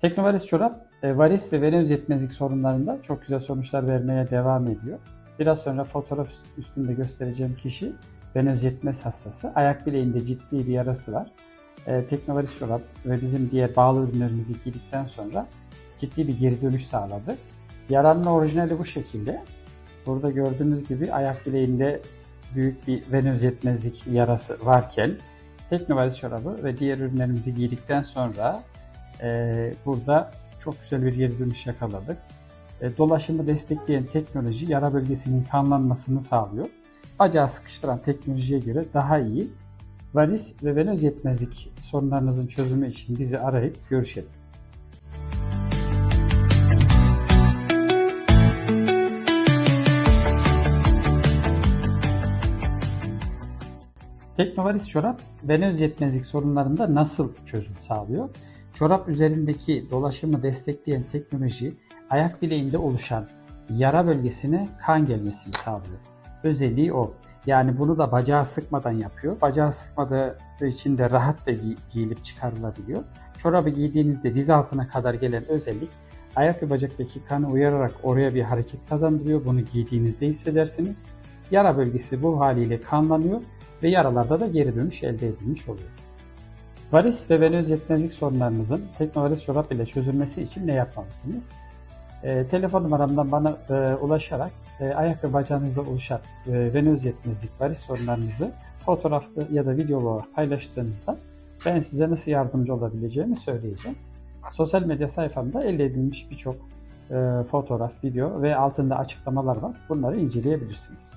Teknovaris çorap e, varis ve venöz yetmezlik sorunlarında çok güzel sonuçlar vermeye devam ediyor. Biraz sonra fotoğraf üstünde göstereceğim kişi venöz yetmez hastası. Ayak bileğinde ciddi bir yarası var. E, Teknovaris çorap ve bizim diğer bağlı ürünlerimizi giydikten sonra ciddi bir geri dönüş sağladı. Yaranın orijinali bu şekilde. Burada gördüğünüz gibi ayak bileğinde büyük bir venöz yetmezlik yarası varken Teknovaris çorabı ve diğer ürünlerimizi giydikten sonra e, burada çok güzel bir geri dönüş yakaladık. E, dolaşımı destekleyen teknoloji yara bölgesinin kanlanmasını sağlıyor. Bacağı sıkıştıran teknolojiye göre daha iyi. Varis ve venöz yetmezlik sorunlarınızın çözümü için bizi arayıp görüşelim. Teknovaris çorap venöz yetmezlik sorunlarında nasıl çözüm sağlıyor? Çorap üzerindeki dolaşımı destekleyen teknoloji ayak bileğinde oluşan yara bölgesine kan gelmesini sağlıyor. Özelliği o. Yani bunu da bacağı sıkmadan yapıyor. Bacağı sıkmadığı için de rahat da gi- giyilip çıkarılabiliyor. Çorabı giydiğinizde diz altına kadar gelen özellik ayak ve bacaktaki kanı uyararak oraya bir hareket kazandırıyor. Bunu giydiğinizde hissedersiniz. Yara bölgesi bu haliyle kanlanıyor ve yaralarda da geri dönüş elde edilmiş oluyor. Varis ve venöz yetmezlik sorunlarınızın Teknovaris çorap ile çözülmesi için ne yapmalısınız? E, telefon numaramdan bana e, ulaşarak e, ayak ve bacağınızda oluşan e, venöz yetmezlik, varis sorunlarınızı fotoğraflı ya da video olarak paylaştığınızda ben size nasıl yardımcı olabileceğimi söyleyeceğim. Sosyal medya sayfamda elde edilmiş birçok e, fotoğraf, video ve altında açıklamalar var. Bunları inceleyebilirsiniz.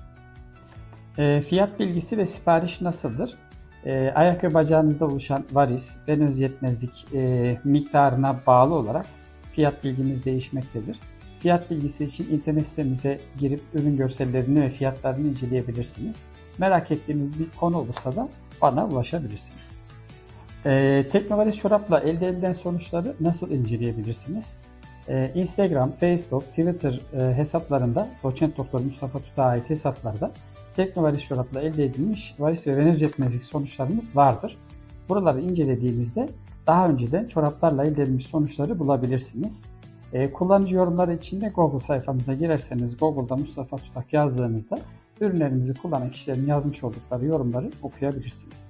E, fiyat bilgisi ve sipariş nasıldır? E, ayak ve bacağınızda oluşan varis, venöz yetmezlik e, miktarına bağlı olarak fiyat bilgimiz değişmektedir. Fiyat bilgisi için internet sitemize girip ürün görsellerini ve fiyatlarını inceleyebilirsiniz. Merak ettiğiniz bir konu olursa da bana ulaşabilirsiniz. E, Teknovaris çorapla elde edilen sonuçları nasıl inceleyebilirsiniz? E, Instagram, Facebook, Twitter e, hesaplarında Doçent Doktor Mustafa Tut'a ait hesaplarda Teknovaris çorapla elde edilmiş varis ve venöz yetmezlik sonuçlarımız vardır. Buraları incelediğinizde daha önceden çoraplarla elde edilmiş sonuçları bulabilirsiniz. Ee, kullanıcı yorumları için de Google sayfamıza girerseniz Google'da Mustafa Tutak yazdığınızda ürünlerimizi kullanan kişilerin yazmış oldukları yorumları okuyabilirsiniz.